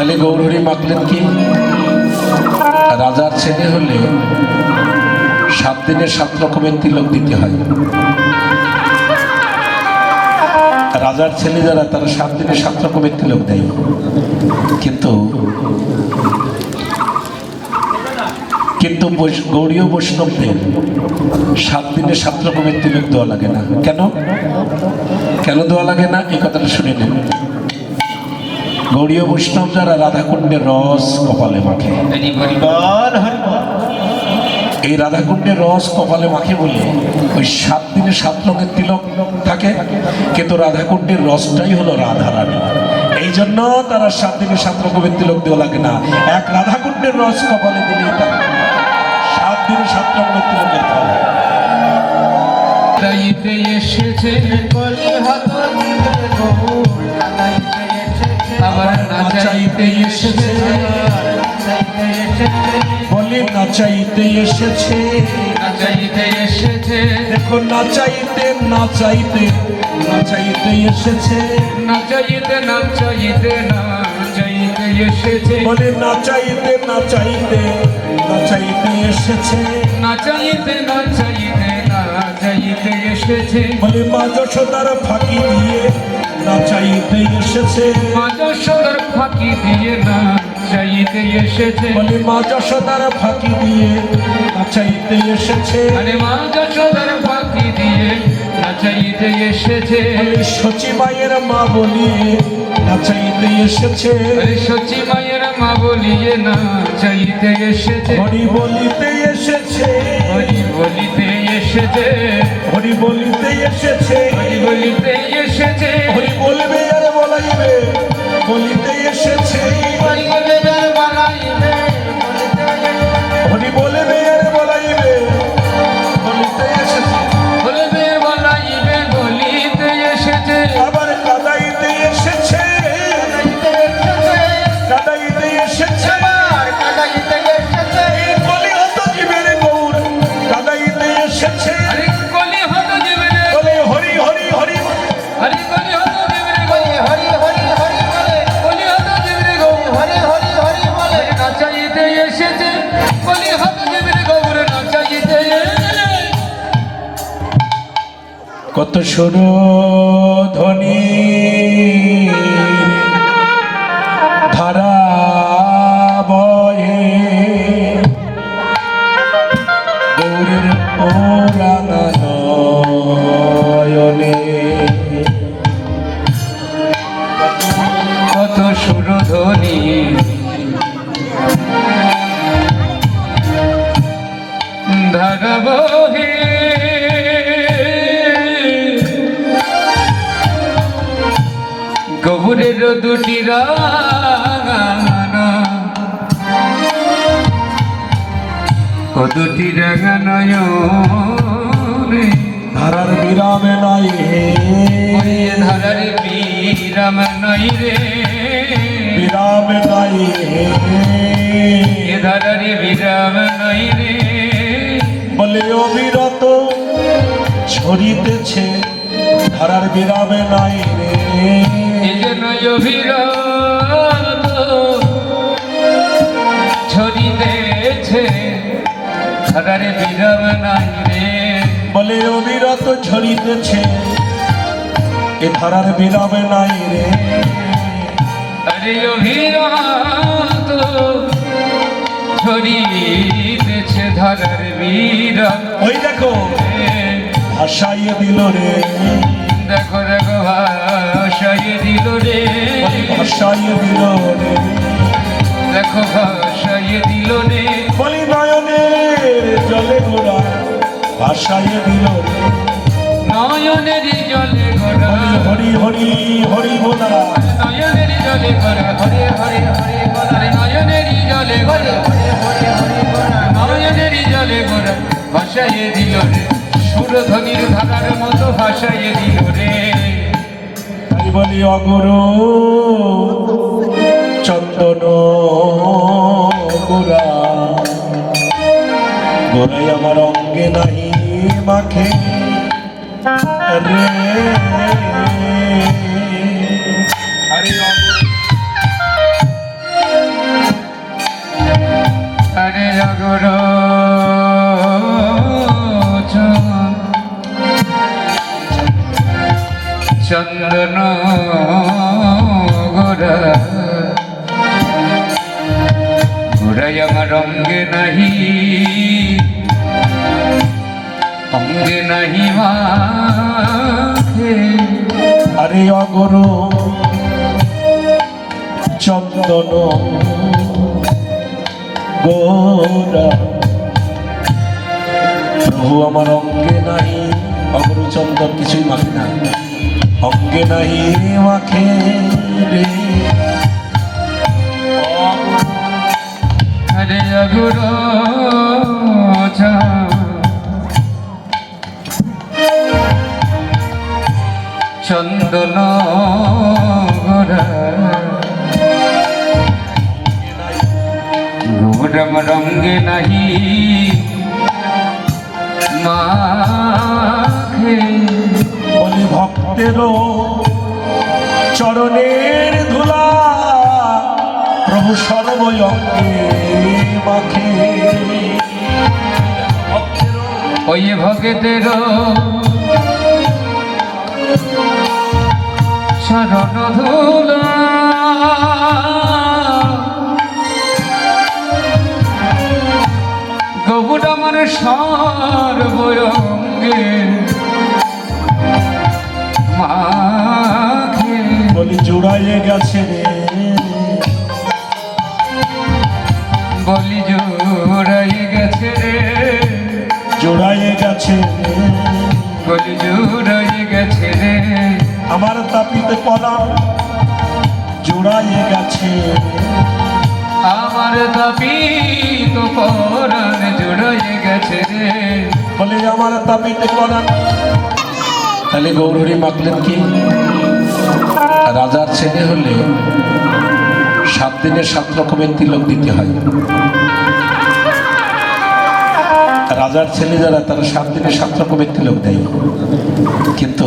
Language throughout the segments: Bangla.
তাহলে গৌরহরি মাখলেন কি? রাজার ছেলে হলে সাত দিনে সাত রকমের তিলক দিতে হয়। রাজার ছেলে যারা, তারা সাত দিনে সাত রকমের তিলক দেয়। কিন্তু কিন্তু গৌড়ীয় বৈষ্ণবদের সাত দিনে সাত রকমের তিলক দেওয়া লাগে না। কেন? কেন দেওয়া লাগে না? এই কথাটা শুনে নেন। গৌড়ীয় বৈষ্ণব যারা রাধাকুণ্ডের রস কপালে মাখে। এই রাধাকুণ্ডের রস কপালে মাখে বলে ওই সাত দিনে সাত রঙের তিলক থাকে কিন্তু রাধাকুণ্ডের রসটাই হলো রাধা রানী এই জন্য তারা সাত দিনে সাত রকমের তিলক দেওয়া লাগে না। এক রাধাকুণ্ডের রস কপালে দিলেই তার সাত দিনে সাত রকমের তিলকের ফল। এসেছে নাচাইতে এসেছে। বলে নাচাইতে এসেছে। নাচাইতে এসেছে। দেখো নাচাইতে নাচাইতে নাচাইতে এসেছে। নাচাইতে নাচাইতে নাচাইতে এসেছে। বলে নাচাইতে নাচাইতে নাচাইতে এসেছে। নাচাইতে নাচাইতে নাচাইতে এসেছে। বলে মা যশোদার ফাঁকি দিয়ে নাচাইতে এসেছে। মাজসর ফাঁকি দিয়ে নাচাইতে এসেছে। বলে মা যশোদার ফাঁকি দিয়ে নাচাইতে এসেছে। আরে মাজসর ফাঁকি দিয়ে নাচাইতে এসেছে। বলে সচি মায়ের মা বলিয়ে নাচাইতে এসেছে। সচি মায়ের মা বলিয়ে নাচাইতে এসেছে। হরি বলিতে এসেছে। বলিতে এসেছে হরি বলিতে এসেছে। হরি বলিতে এসেছে। হরি বলবে আর বলাইবে। বলিতে এসেছে। কত সুর ধারার বীরাম নাই রে। বলে অবিরত ঝরিতেছে এ ধারার বিরামে নাই রে। আরে অভিরত ছড়িতেছে ধারার বীরাম ওই দেখো ভাসাইয়ে দিল রে। দেখো দেখো ভাষায় দিল রে। বলে ভাসাইয়ে দিল রে। দেখো ভাষায় দিল ভাসাইয়ে দিল নয়নের জলে গড়া হরি হরি হরি ভোলা নয়নের জলে গড়া হরে হরে হরে রে নয়নের জলে গড়া নয়নের জলে গড়া ভাষায় দিল রে। সুরধ্বনির ধারার মতো ভাষায় দিল রে। তাই বলি অগর চন্দন গোরা গোরাই আমার অঙ্গে নাহি। মাখে। রে হরে জগর। চন্দন গোরা গোরায় রঙ্গে নাহি। নাহি আরে অগর চন্দন গোরা। প্রভু আমার অঙ্গে নাই অগর চন্দন কিছুই মাখে না। অঙ্গে নাই মাখে রে। আরে অগুর চন্দন গোরম রঙ্গে নাহি। মাখে। বলি ভক্তেরও চরণের ধুলা। প্রভু মাখে। ভক্তেরও ওই ভগতের শরণ ধুলা গবুর আমার সর্বঙ্গে মাখে বলি জোড়াইয়ে গেছে রে। বলি জোড়াই গেছে রে। জোড়াইয়ে গেছে বলি জোড়াই গেছে রে। আমার তাপিতে পলা জোড়াইয়ে গেছে। আমার তো পরাণ জোড়াই গেছে রে। বলে আমার তাপিতে পলা তাহলে গৌরী মাখলেন কি? রাজার ছেলে হলে সাত দিনের সাত রকমের তিলক দিতে হয়। রাজার ছেলে যারা তারা সাত দিনে সাত রকমের তিলক দেয়। কিন্তু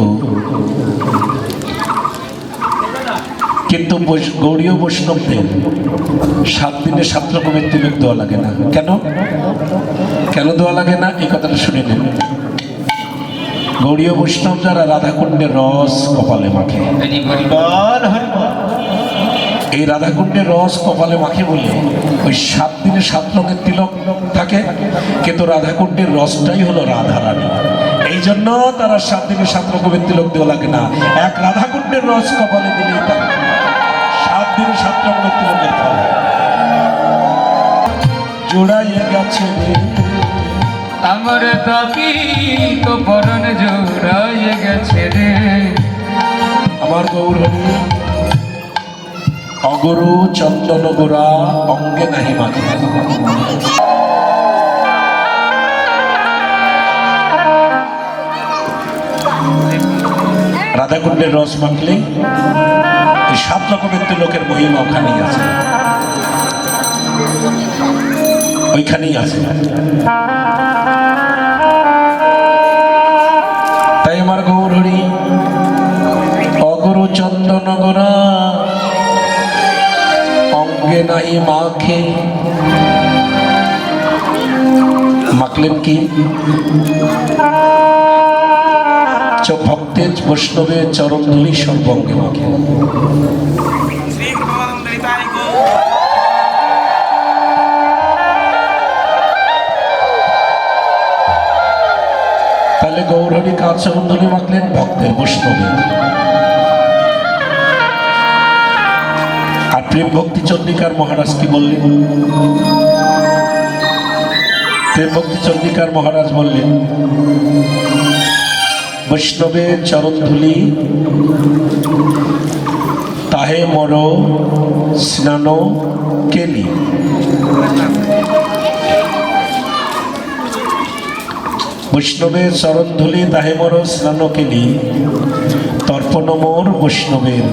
কিন্তু গৌড়ীয় বৈষ্ণবদের সাত দিনে সাত রকমের তিলক দেওয়া লাগে না। কেন? কেন দেওয়া লাগে না? এই কথাটা শুনে নেন। গৌড়ীয় বৈষ্ণব যারা রাধাকুণ্ডের রস কপালে মাখে। এই রাধাকুণ্ডের রস কপালে মাখে বলে ওই সাত দিনে সাত রঙের তিলক থাকে। কিন্তু রাধাকুণ্ডের রসটাই হলো রাধা রানী এই জন্য তারা সাত দিনে সাত রকমের তিলক দেওয়া লাগে না। এক রাধাকুণ্ডের রস কপালে দিলেই তার সাত দিনে সাত রকমের তিলকের ফল। জোড়াইয়ে গেছে আমার দাবি তো পরাণ জোড়াই গেছে রে। আমার গৌরবী অগরু চন্দন গোড়া অঙ্গে নাহি মাখে রাধাকুণ্ডের রস মাখলেই এই সাত রকমের লোকের মহিমা ওখানেই আছে। ওইখানেই আছে। তাই আমার গৌরী অগরু চন্দন গোরা অঙ্গে নাহি মাখে। মাখলেন কি? ভক্তের বৈষ্ণবে চরণ সর্বঙ্গে মাখে। তাহলে গৌরী কাজ চরণ মাখলেন? ভক্তের বৈষ্ণবে আর প্রেম ভক্তি চন্দ্রিকার মহারাজ কি বললেন? প্রেম ভক্তি চন্দ্রিকার মহারাজ বললেন বৈষ্ণবের চরণ ধুলি তাহে মর স্নান কেলি। বৈষ্ণবের চরণ ধুলি তাহে মর স্নান কেলি। তর্পণ মোর বৈষ্ণবের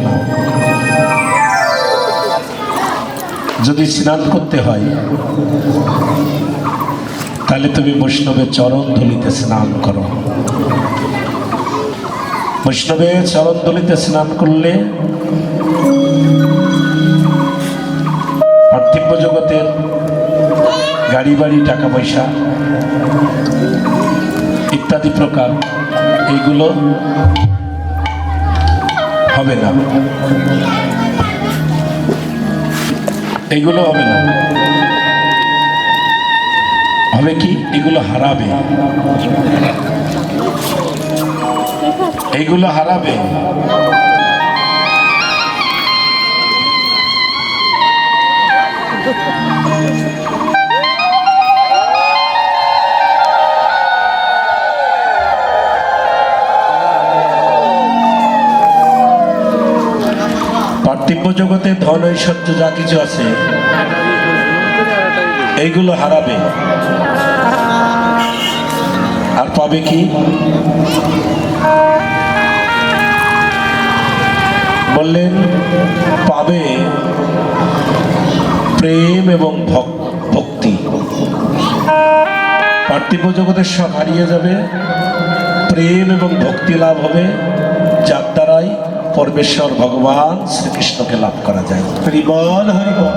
যদি স্নান করতে হয়, তাহলে তুমি বৈষ্ণবের চরণ ধুলিতে স্নান করো। বৈষ্ণবের চরণ ধুলিতে স্নান করলে পার্থিব জগতের গাড়ি বাড়ি, টাকা পয়সা ইত্যাদি প্রকার এইগুলো হবে না। এগুলো হবে না। হবে কি? এগুলো হারাবে। এইগুলো হারাবে। পার্থিব্য জগতে ধন ঐশ্বর্য যা কিছু আছে এইগুলো হারাবে। আর পাবে কি? বললেন পাবে প্রেম এবং ভক- ভক্তি। পার্থিব জগতের সব হারিয়ে যাবে প্রেম এবং ভক্তি লাভ হবে যার দ্বারাই পরমেশ্বর ভগবান শ্রীকৃষ্ণকে লাভ করা যায়। হরিবল হরিবল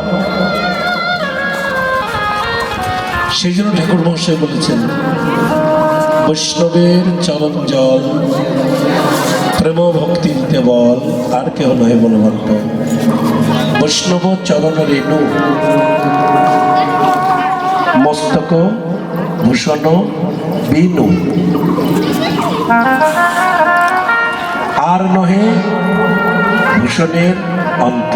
সেই জন্য ঠাকুর মহাশয় বলেছেন বৈষ্ণবের চরণ জল প্রেম ভক্তি দিতে বল, আর কেহ নয় বলবন্ত বৈষ্ণব চরণ রেণু, মস্তক, ভূষণ, বিনু। আর নহে ভূষণের অন্ত।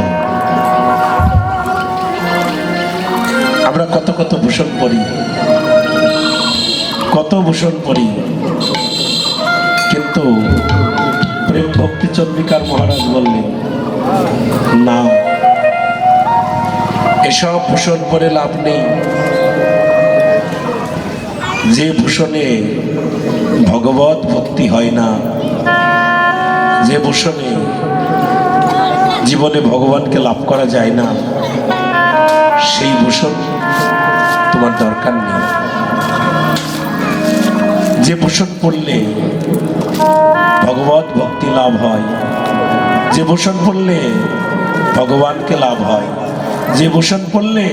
আমরা কত কত ভূষণ পড়ি। কত ভূষণ পড়ি কিন্তু প্রেম ভক্তি চন্দ্রিকার মহারাজ বললেন, না, এসব ভূষণ পরে লাভ নেই। যে ভূষণে ভগবত ভক্তি হয় না, যে ভূষণে জীবনে ভগবানকে লাভ করা যায় না, সেই ভূষণ তোমার দরকার নেই। যে ভূষণ পড়লে ভগবত ভক্তি লাভ হয়, যে ভূষণ পড়লে ভগবানকে লাভ হয়, যে ভূষণ পড়লে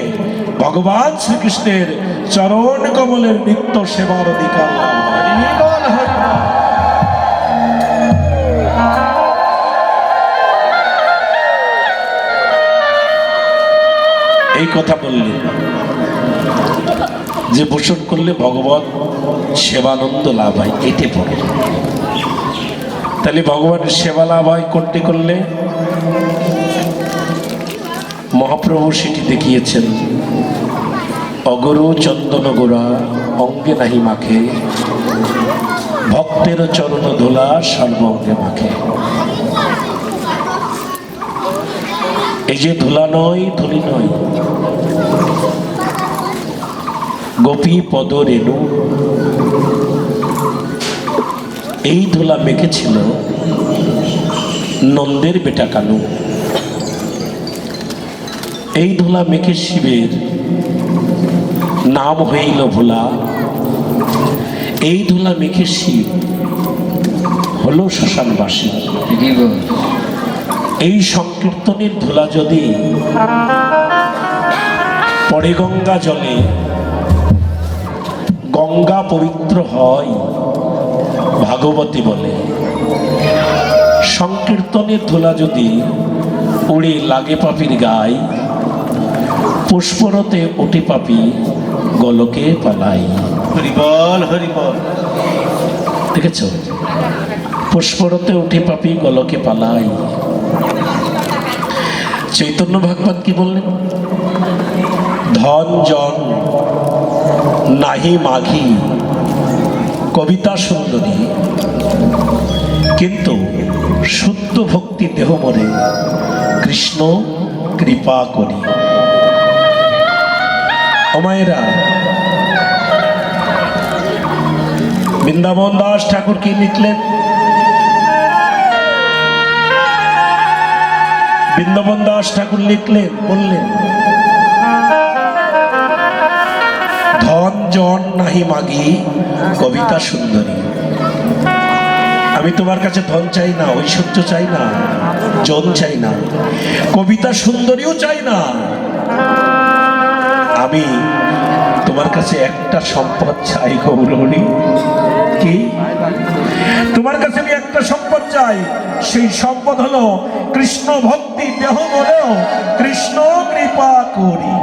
ভগবান শ্রীকৃষ্ণের চরণ কমলের নিত্য সেবার অধিকার এই কথা বললেন যে ভূষণ করলে ভগবত সেবানন্দ লাভ হয়, এতে পড়ে। তাহলে ভগবানের সেবা লাভ হয় কোনটি করলে? মহাপ্রভু সেটি দেখিয়েছেন, অগরু চন্দন গোড়া অঙ্গে নাহি মাখে। ভক্তের চরণ ধোলা, সর্বঙ্গে মাখে। এই যে ধুলা নয়, ধুলি নয় গোপী পদ রেণু এই ধুলা মেখেছিল নন্দের বেটা কানু। এই ধুলা মেখে শিবের নাম হইল ভোলা। এই ধুলা মেখে শিব হলো শ্মশানবাসী। এই সংকীর্তনের ধুলা যদি পরে গঙ্গা জলে গঙ্গা পবিত্র হয় ভাগবতী বলে। সংকীর্তনের ধুলা যদি উড়ে লাগে পাপির গায় পুষ্পরতে ওঠে পাপি গলকে পালাই। হরিবল হরিবল। দেখেছ? পুষ্পরতে উঠে পাপি গলকে পালাই। চৈতন্য ভাগবত কি বললেন? ধন জন নাহি মাঘি। কবিতা সুন্দরী। কিন্তু শুদ্ধ ভক্তি দেহ মরে কৃষ্ণ কৃপা করি। অমায়েরা বৃন্দাবন দাস ঠাকুর কি লিখলেন? বৃন্দাবন দাস ঠাকুর লিখলেন, বললেন ধন নাহি মাগি, কবিতা সুন্দরী। আমি তোমার কাছে ধন চাই না, ঐশ্বর্য চাই না, জন চাই না, কবিতা সুন্দরীও চাই না। আমি তোমার কাছে একটা সম্পদ চাই গৌরহরি কি? তোমার কাছে আমি একটা সম্পদ চাই, সেই সম্পদ হলো কৃষ্ণ ভক্তি দেহ বলেও কৃষ্ণ কৃপা করি।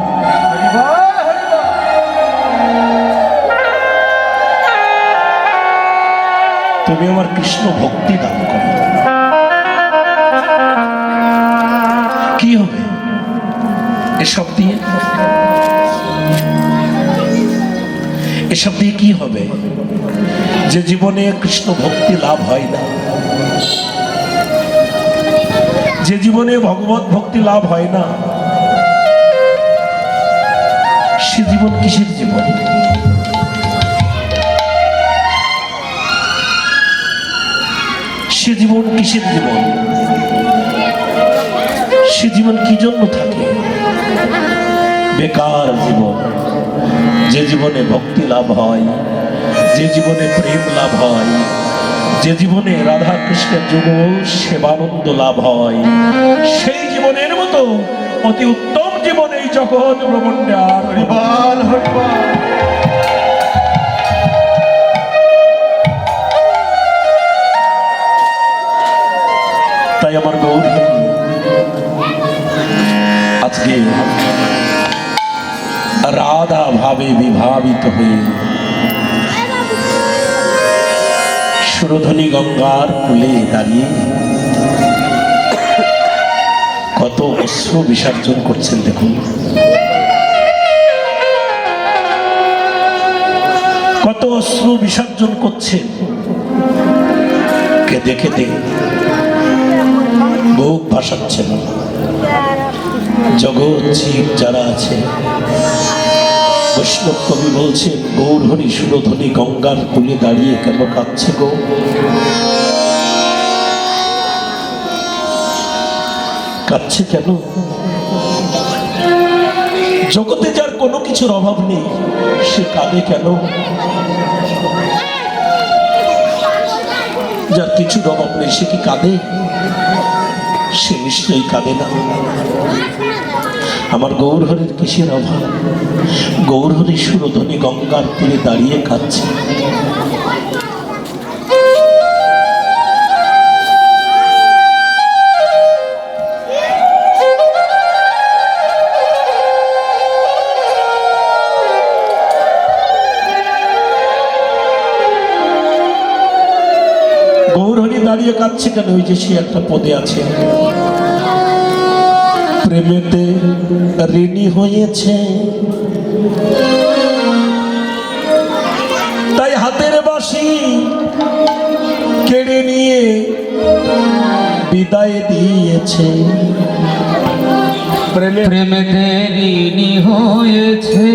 তুমি আমার কৃষ্ণ ভক্তি দান করো। কি হবে এসব দিয়ে? এসব দিয়ে কি হবে? যে জীবনে কৃষ্ণ ভক্তি লাভ হয় না। যে জীবনে ভগবত ভক্তি লাভ হয় না, সে জীবন কিসের জীবন? সে জীবন কিসের জীবন? সে জীবন কি জন্য থাকে? বেকার জীবন। যে জীবনে ভক্তি লাভ হয়, যে জীবনে প্রেম লাভ হয়, যে জীবনে রাধা কৃষ্ণের যুগ সেবানন্দ লাভ হয়, সেই জীবনের মতো অতি উত্তম জীবন এই জগৎ ব্রহ্মাণ্ডে আর তাই আমার গৌরী আজকে রাধা ভাবে বিভাবিত হয়ে সুরধনী গঙ্গার কুলে দাঁড়িয়ে কত অশ্রু বিসর্জন করছেন দেখুন। কত অশ্রু বিসর্জন করছেন। কেঁদে কেঁদে বুক ভাসাচ্ছেন জগৎ জীব যারা আছে, বৈষ্ণব কবি বলছে গৌরহরি সুরধনী গঙ্গার কুলে দাঁড়িয়ে কেন কাঁদছে গো? কাঁদছে কেন? জগতে যার কোনো কিছুর অভাব নেই, সে কাঁদে কেন? যার কিছুর অভাব নেই, সে কি কাঁদে? সে নিশ্চয়ই কাঁদে না। আমার গৌরহরির কিসের অভাব? গৌরহরি সুরধনী গঙ্গার তীরে দাঁড়িয়ে কাঁদছে। দাঁড়িয়ে কাঁদছে কেন? ওই যে সে একটা পদে আছে। প্রেমেতে ঋণী হয়েছে। তাই হাতের বাসি কেড়ে নিয়ে বিদায় দিয়েছে। প্রেমে প্রেমেতে ঋণী হয়েছে।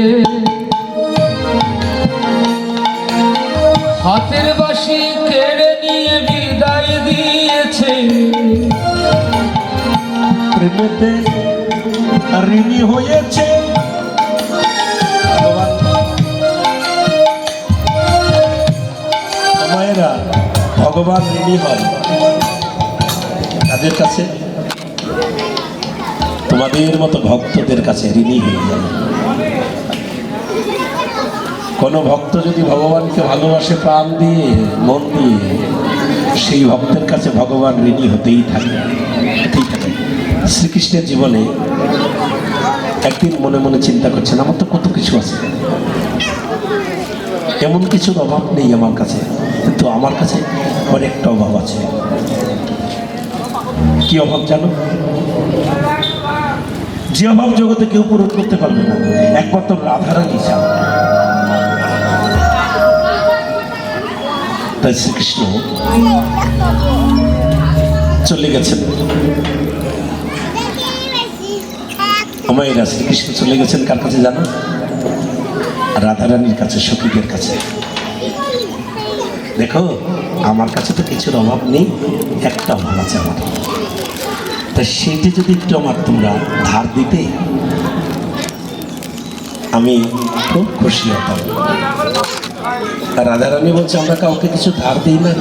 হাতের বাসি কেড়ে নিয়ে বিদায় দিয়েছে। প্রেমেতে ঋণী হয়েছে। মায়েরা, ভগবান ঋণী হয়। তাদের কাছে? তোমাদের মতো ভক্তদের কাছে ঋণী হয়ে যায়। কোনো ভক্ত যদি ভগবানকে ভালোবাসে, প্রাণ দিয়ে, মন দিয়ে, সেই ভক্তের কাছে ভগবান ঋণী হতেই থাকে হতেই থাকে। শ্রীকৃষ্ণের জীবনে একদিন মনে মনে চিন্তা করছেন, আমার তো কত কিছু আছে। এমন কিছুর অভাব নেই আমার কাছে, কিন্তু আমার কাছে অনেকটা অভাব আছে। কি অভাব জানো? যে অভাব জগতে কেউ পূরণ করতে পারবে না, একমাত্র রাধারানী ছাড়া তাই শ্রীকৃষ্ণ চলে গেছেন। আমায়রা কৃষ্ণ চলে গেছেন? কার কাছে জানো? রাধারানীর কাছে, সখীদের কাছে। দেখো, আমার কাছে তো কিছুর অভাব নেই, একটা অভাব আছে আমার। তা সেইটি যদি একটু আমার তোমরা ধার দিতে, আমি খুব খুশি হতাম। রাধারানী বলছে, আমরা কাউকে কিছু ধার দিই না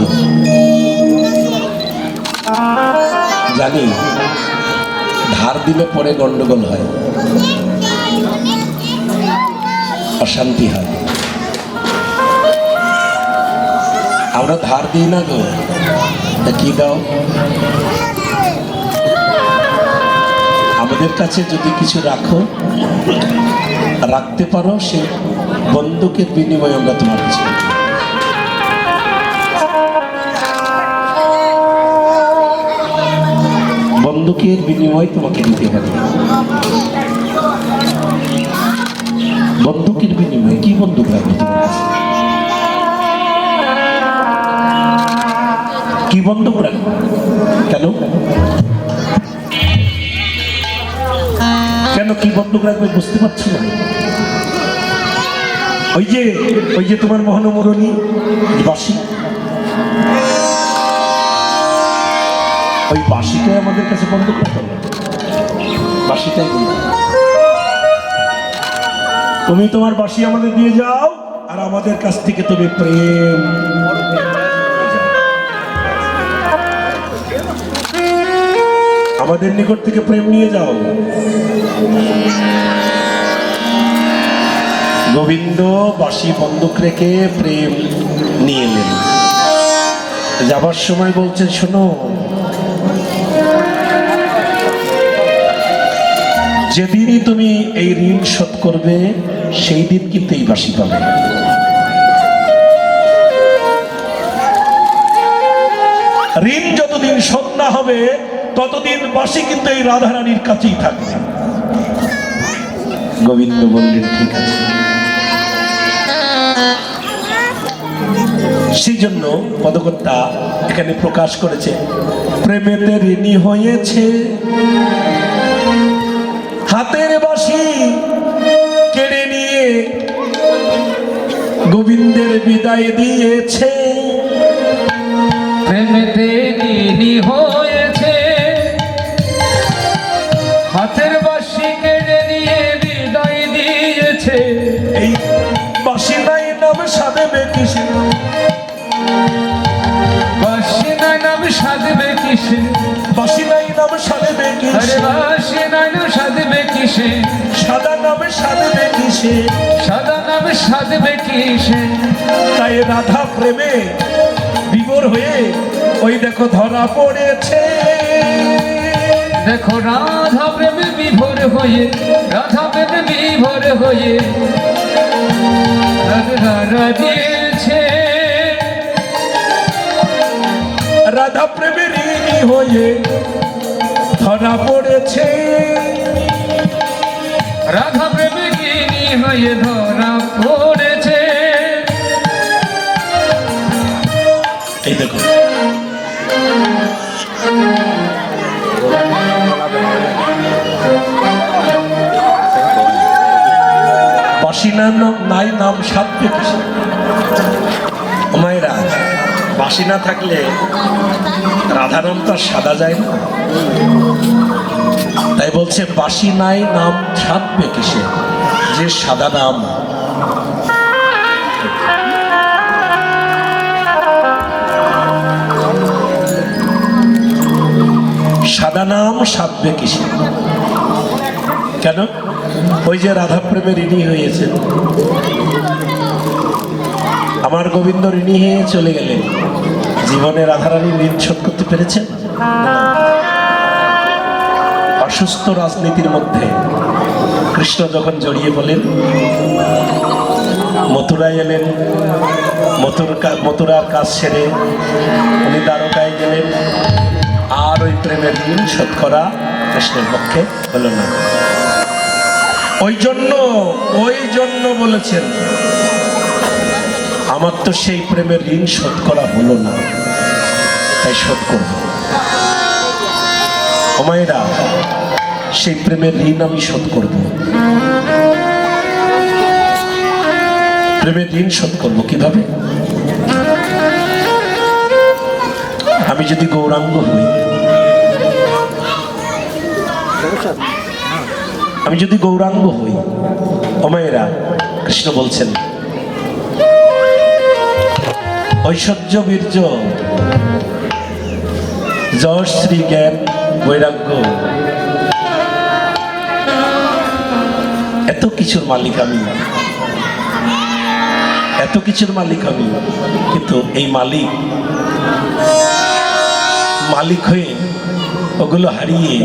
জানি। ধার দিলে পরে গন্ডগোল হয়। অশান্তি হয়। আমরা ধার দিই না গো। কি দাও? আমাদের কাছে যদি কিছু রাখো, রাখতে পারো, সে বন্দুকের বিনিময়ে আমরা তোমার কাছে বন্দুকের বিনিময়ে তোমাকে দিতে পারি বন্দুকের বিনিময়ে কি বন্দুক রাখবে কি বন্দুক রাখবে কেন? কেন কি বন্দুক রাখবে বুঝতে পারছি না। ওই যে ওই যে তোমার মহানমরণী বাসি ওই বাসিটাই আমাদের কাছে বন্ধ বন্দুক তুমি তোমার বাসি আমাদের দিয়ে যাও, আর আমাদের কাছ থেকে তুমি প্রেম আমাদের নিকট থেকে প্রেম নিয়ে যাও। গোবিন্দ বাসি বন্দুক রেখে প্রেম নিয়ে এলেন। যাবার সময় বলছেন, শোনো যেদিনই তুমি এই ঋণ শোধ করবে, সেই দিন কিন্তু এই বাসি পাবে। ঋণ যতদিন শোধ না হবে, ততদিন বাসি কিন্তু এই রাধারানীর কাছেই থাকবে। গোবিন্দ বললেন, ঠিক আছে। সেই জন্য পদকর্তা এখানে প্রকাশ করেছে, প্রেমেতে ঋণী হয়েছে বিদায় দিয়েছে। প্রেমেতে নীলি হয়েছে। হাতের বাসি কেড়ে নিয়ে বিদায় দিয়েছে। এই বাসি নাই নাম সাদেবে কৃষ্ণ বাসি নাই নাম সাধবে কিসে বাসি নাই নাম সাদেবে কৃষ্ণ বাসি নাই নাম সাধবে কিসে সাদা নামে সাদেবে কিসে সাধবে কিসে তাই রাধা প্রেমে বিভোর হয়ে ওই দেখো ধরা পড়েছে। দেখো রাধা প্রেমে বিভোর হয়ে রাধা প্রেমে বিভোর হয়ে। রাধা দিয়েছে রাধা প্রেমে ঋণী হয়ে ধরা পড়েছে। রাধা হয়ে ধরা পড়েছে। বাসিনা মায়েরা বাসি না থাকলে রাধারাম সাদা যায় না? তাই বলছে, বাসি নাই, নাম সাধবে কিসে যে সাদা নাম সাদা নাম সাধবে কিসে? কেন? ওই যে রাধা প্রেমে ঋণী হয়েছে। আমার গোবিন্দ ঋণী হয়ে চলে গেলেন। জীবনে রাধারানী ঋণ শোধ করতে পেরেছেন? অসুস্থ রাজনীতির মধ্যে কৃষ্ণ যখন জড়িয়ে বলেন মথুরায় এলেন, মথুর মথুরার কাজ সেরে উনি দ্বারকায় গেলেন। আর ওই প্রেমের ঋণ শোধ করা কৃষ্ণের পক্ষে হলো না। ওই জন্য ওই জন্য বলেছেন, আমার তো সেই প্রেমের ঋণ শোধ করা হলো না। তাই শোধ করব। ওমায়েরা সেই প্রেমের ঋণ আমি শোধ করব। প্রেমের ঋণ শোধ করব কীভাবে? আমি যদি গৌরাঙ্গ হই, আমি যদি গৌরাঙ্গ হই, অমায়েরা, কৃষ্ণ বলছেন, ঐশ্বর্য বীর্য যশ শ্রী জ্ঞান, বৈরাগ্য এত কিছুর মালিক আমি। এত কিছুর মালিক আমি। কিন্তু এই মালিক মালিক হয়ে ওগুলো হারিয়ে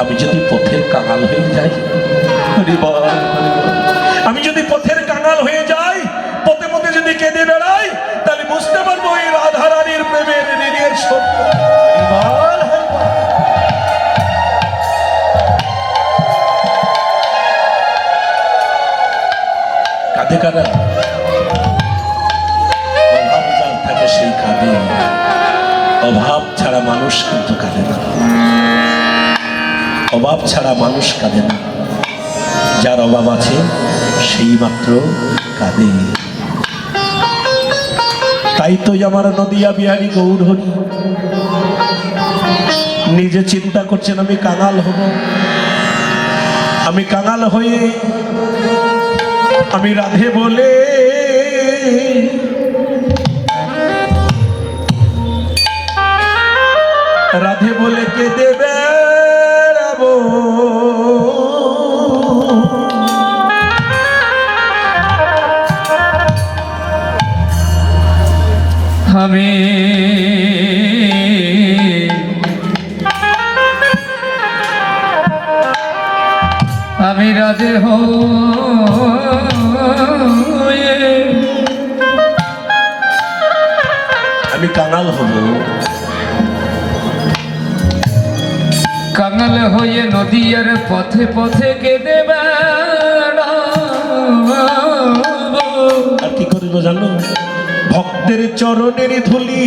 আমি যদি পথের কাঙাল হয়ে যাই আমি যদি পথের কাঙাল হয়ে যাই মানুষ কিন্তু কাঁদে না। অভাব ছাড়া মানুষ কাঁদে না। যার অভাব আছে, সেই মাত্র কাঁদে। তাই তো আমার নদিয়া বিহারী গৌর হরি নিজে চিন্তা করছেন, আমি কাঙাল হব। আমি কাঙাল হয়ে, আমি রাধে বলে বলে কে দেবে আমি আমি রাজে হয়ে নদীয়ার পথে পথে কেঁদে। আর কি করিব জানো ভক্তের চরণের ধুলি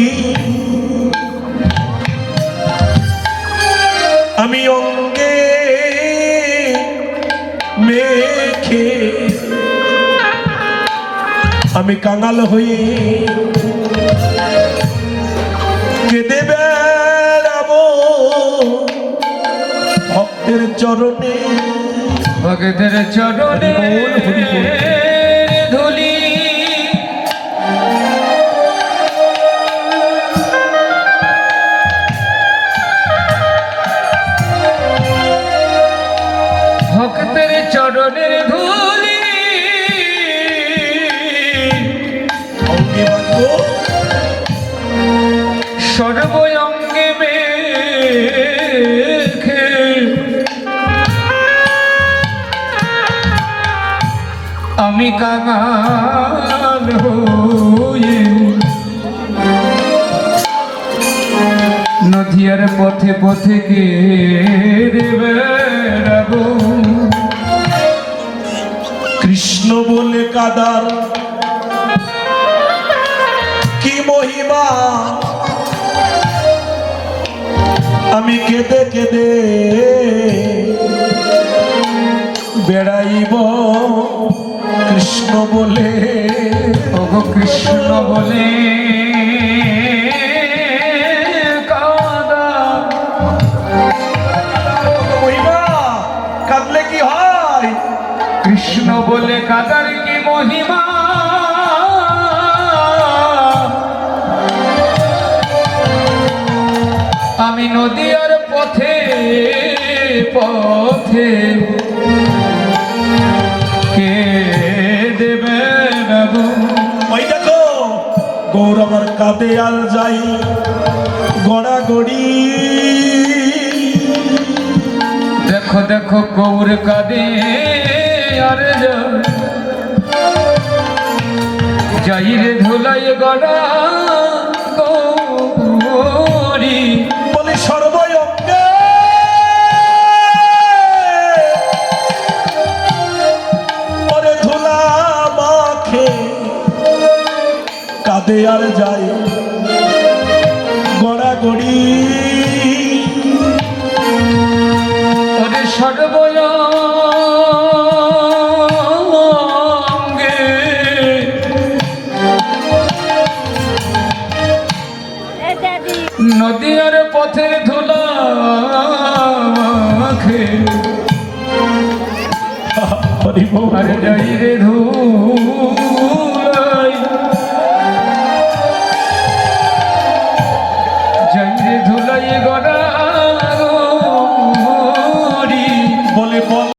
আমি অঙ্গে মেখে আমি কাঙাল হয়ে চরণে। ভগতের চরণে। আমি কাঙাল হয়ে নদিয়ার পথে পথে কে বেড়াবো কৃষ্ণ বলে কাদার কি মহিমা? আমি কেঁদে কেঁদে কৃষ্ণ বলে ওগো কৃষ্ণ বলে কাঁদলে কি হয়? কৃষ্ণ বলে কাদার কি মহিমা? আমি নদীর পথে পথে গৌরবর কাঁদে আর যাই। গড়াগড়ি। দেখো দেখো গৌর কাঁদে আর যাই রে ধুলাই গড়া। কাঁদে আর যাই। গড়াগড়ি ওরে সর্বঙ্গে নদীর পথে ধুলা মাখে। হরি যাই রে